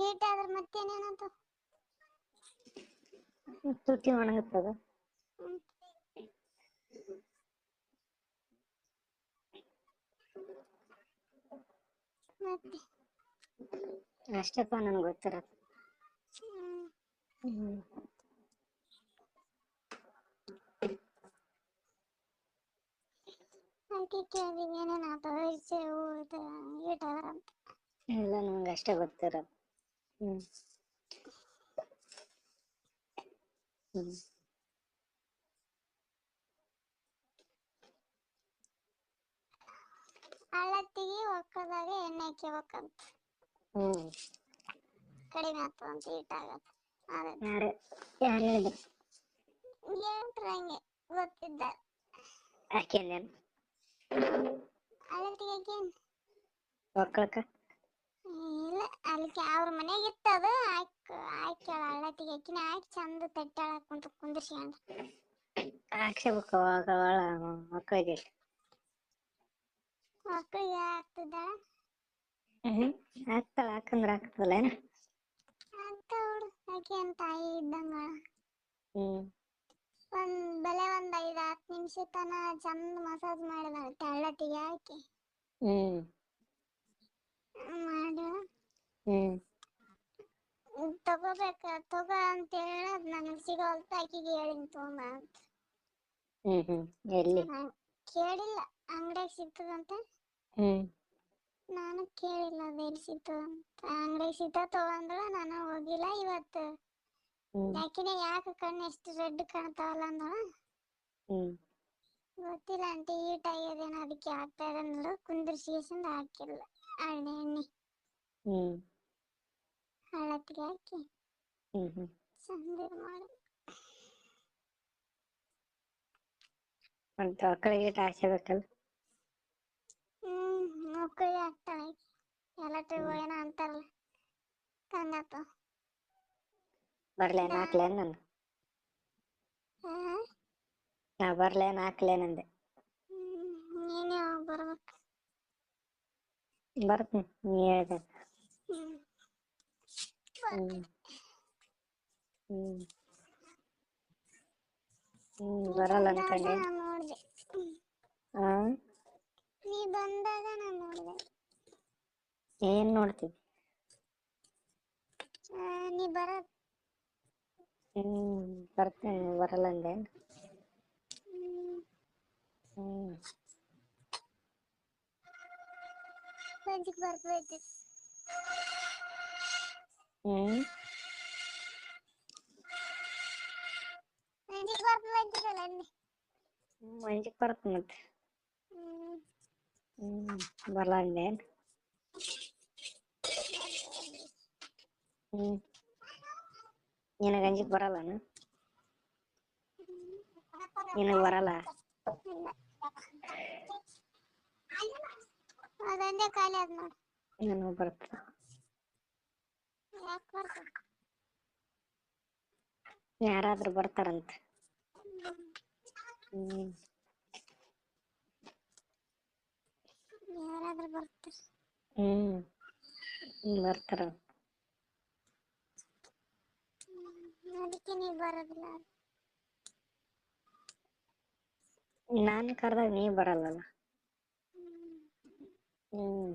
ಈಟ್ ಆದ್ರ ಮತ್ತೇನೇನಂತ ತುಟಿ ಒಣಗುತ್ತದ. ಅಷ್ಟಪ್ಪ ನನ್ಗೆ ಗೊತ್ತಿರ ಅದಕ್ಕೆ ಏನೇನ್ ಈಟ್ ಆದ್ರ ಅಂತ. ಇಲ್ಲ ನಂಗೆ ಅಷ್ಟೇ ಗೊತ್ತಿರೋದು ಹ್ಮ್ ಹ್ಮ್ ಹಳ್ಳತ್ತಿಗೆ ಒಕ್ಕದಾಗ ಎಣ್ಣೆ ಹಾಕ್ಯಬೇಕಂತ ಹ್ಮ್ ಕಡಿಮೆ ಆಗ್ತದಂತ ಈಟ್ ಆಗತ್ತ ಅದ ಯಾರು ಯಾರು ಹೇಳಿದ್ರು ಹೇಳ್ಟ್ರ ಹಂಗೆ ಗೊತ್ತಿದ್ದ ಹಾಕ್ಯಂದೇನು ಹಳ್ಳತ್ತಿಗೆ ಹಾಕೇನ್ ಒಕ್ಕಳಕ ಇಲ್ಲ ಅಲ್ಲಿ ಅವ್ರ ಮನೆಗೆ ಇತ್ತದ. ಆಯ್ಕ ಆಯ್ಕ್ಯಾಳ ಹಳ್ಳತ್ತಿಗೆ ಹಾಕಿನ ಆಯ್ಕೆ ಚಂದ ತಟ್ಟಾಳ ಕುಂತ ಕುಂದಿರ್ಸ್ಕೊಂಡ ಅವಳ ಮಕ್ಕಳಿಗೆ ಮಕ್ಕಳಿಗೆ ಆಗ್ತದ? ಹಾಕ್ತಾಳ ಹಾಕಂದ್ರ ಆಗ್ತದಲ್ಲ ಏನ? ಹುಡು ಆಕೆ ಅಂತ ತಾಯಿ ಇದ್ದಂಗ. ಹ್ಮ್. ಒಂದ್ ಬೆಲೆ ಒಂದ್ ಐದ್ ಹತ್ತು ನಿಮಿಷ ತನ ಚಂದ ಮಸಾಜ್ ಮಾಡಿದ ಹಳ್ಳತ್ತಿಗೆ ಹಾಕಿ. ಹ್ಮ್ ಮಾಡಿ ಹ್ಮ್. ತಗೋಬೇಕ ತಗೋ ಅಂತ ಹೇಳದ್ ನನಗ್ ಸಿಗೋಲ್ತ ಆಕಿಗೆ ಹೇಳಿನ್ ಅಂತ. ಹ್ಮ್ ಹ್ಮ್. ಎಲ್ಲಿ? ನಾನ್ ಕೇಳಿಲ್ಲ ಅಂಗಡಿಯಾಗ ಸಿಗ್ತದಂತ ಹ್ಮ್. ನಾನು ಕೇಳಿಲ್ಲ ಅದು ಎಲ್ಲಿ ಸಿಗ್ತದಂತ ಅಂಗಡಿಯಾಗ ಸಿಗ್ತಾವ ತಗೊಂಡ್ರ ನಾನು ಹೋಗಿಲ್ಲ ಇವತ್ತು. ಹ್ಮ್. ಯಾಕಿನ ಯಾಕೆ ಕಣ್ಣು ಎಷ್ಟು ರೆಡ್ ಕಾಣ್ತಾವಲ್ಲ ಅಂದಳ ಹ್ಮ್. ಗೊತ್ತಿಲ್ಲ ಆಂಟಿ ಈಟ್ ಆಗ್ಯದೇನೋ ಅದಕ್ಕೆ ಆಗ್ತಾ ಇದೆ ಹಾಕಿಲ್ಲ. ಎಣ್ಣೆ ಎಣ್ಣೆ ಹ್ಮ್. ಹಳ್ಳತ್ತಿಗೆ ಹಾಕಿ ಚಂದ ಮಾಡಿ. ಅಂತ ಮಕ್ಕಳಿಗೆ ಹಾಕ್ಸಬೇಕಲ್ಲ ಹ್ಮ್ ಮಕ್ಕಳಿಗೆ ಎಲ್ಲ ಎಲ್ಲಟಿಗೂ ಏನೋ ಅಂತಾರಲ್ಲ. ಕಂಗಾತ ಬರ್ಲೇನ್ ಹಾಕ್ಲೇನ್ ನಾನು. ನಾ ಬರ್ಲೇನ್ ಹಾಕ್ಲೇನಂದೆ ನೀನೇ ಬರ್ಬೇಕು. ಬರ್ತೀನಿ ನೀ ಹೇಳ್ದೆ. ಹ್ಮ್ ಹ್ಮ್ ಹ್ಮ್ ಬರಲ್ಲ ಅನ್ಕೊಂಡೆ ನಾನ್ ನೋಡ್ದೆ. ಹಾ ನೀ ಬಂದಾಗ ನಾನು ನೋಡ್ದೆ. ಏನ್ ನೋಡ್ತಿದ್ದಿ? ಆ, ನೀ ಬರ. ಹ್ಮ್ ಬರ್ತೇನೆ ಬರಲ್ಲ ಅಂದೆ. ಹ್ಮ್. ಬರ್ತೈತಿ ಹ್ಮ್ ಸಂಜಿಗೆ ಬರ್ತೈತಿರಲ್ಲ ಅಂದೆ ಹ್ಮ್ ಮಂಜಿಗ್ ಬರ್ತೇನೆ ಮತ್ತೆ ಹ್ಮ್ ಹ್ಮ್ ಬರ್ಲ ಅಂದೇನ್ ಹ್ಮ್ ನಿನಗ ಅಂಜಿಕ್ ಬರಲ್ಲನ ನಿನಗ್ ಬರಲ್ಲ ಅದೊಂದೇ ಖಾಲಿ ಅದ್ ನೋಡು ನನಗ್ ಬರ್ತ ಯಾಕೆ ಬರ್ತದೆ ಯಾರಾದ್ರೂ ಬರ್ತಾರಂತ. ಹ್ಮ್. ಯಾರಾದ್ರೂ ಬರ್ತಾರೆ. ಹ್ಮ್. ಬರ್ತಾರ. ಅದಕ್ಕೆ ನೀವು ಬರೋದಿಲ್ಲ. ನಾನು ಕರ್ದಾಗ ನೀ ಬರಲ್ಲಲ್ಲ. ಹ್ಮ್.